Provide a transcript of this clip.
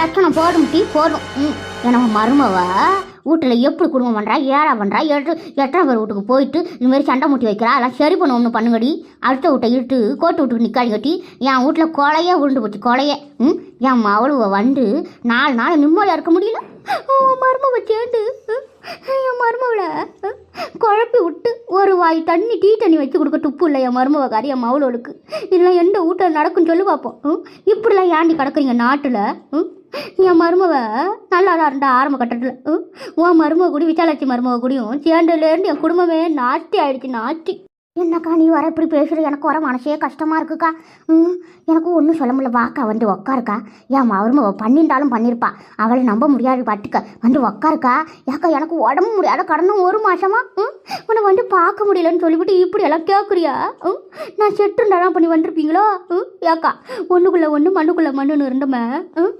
லட்சணம் போடும் டீ போடும் ம் எனக்கு மருமவ வீட்டில் எப்படி குடும்பம் பண்ணுறா ஏழா பண்ணுறா எட்டு எட்டரை பேர் வீட்டுக்கு போயிட்டு இதுமாரி சண்டை முட்டி வைக்கிறா? அதெல்லாம் சரி பண்ண ஒன்று பண்ணுங்கடி. அடுத்த வீட்டை இட்டு கோட்டு வீட்டுக்கு நிற்காடி கட்டி என் வீட்டில் கொலையே உருண்டு போச்சு கொலையே. ம் என் மவளுவ வந்து நாலு நாள் நிம்மதியாக இருக்க முடியல. உன் மருமவ சேர்ந்து என் மருமவளை குழப்பி விட்டு ஒரு வாய் தண்ணி டீ தண்ணி வச்சு கொடுக்க துப்பு இல்லை என் மருமவக்காரி என் மவளோளுக்கு. இதெல்லாம் எந்த வீட்டில் நடக்குன்னு சொல்லி பார்ப்போம் ம், இப்படிலாம் ஏண்டி கிடக்குறீங்க நாட்டில்? ம் என் மருமவ நல்லா தான் இருந்தா ஆரம்ப கட்டத்தில். ம் உன் மருமக கூடி விசாலாட்சி மருமக கூடியும் சேர்ந்ததுலேருந்து என் குடும்பமே நாட்டி ஆயிடுச்சு நாட்டி என்னக்கா நீ வர இப்படி பேசுகிற எனக்கு வர மனசே கஷ்டமாக இருக்குக்கா. ம் எனக்கு ஒன்றும் சொல்ல முடியல. வாக்கா வந்து உக்காருக்கா. என் மருமக பண்ணிருந்தாலும் பண்ணியிருப்பா அவளை நம்ப முடியாது பட்டுக்க வந்து உக்காருக்கா. ஏக்கா எனக்கு உடம்பு முடியாத கடனும் ஒரு மாதமா ம் உன்னை வந்து பார்க்க முடியலன்னு சொல்லிவிட்டு இப்படி எல்லாம் கேட்குறியா ம் நான் செட்டு பண்ணி வந்திருப்பீங்களோ? ம் ஏக்கா ஒன்றுக்குள்ளே ஒன்று மண்ணுக்குள்ளே மண்ணுன்னு இருந்தமே. ம்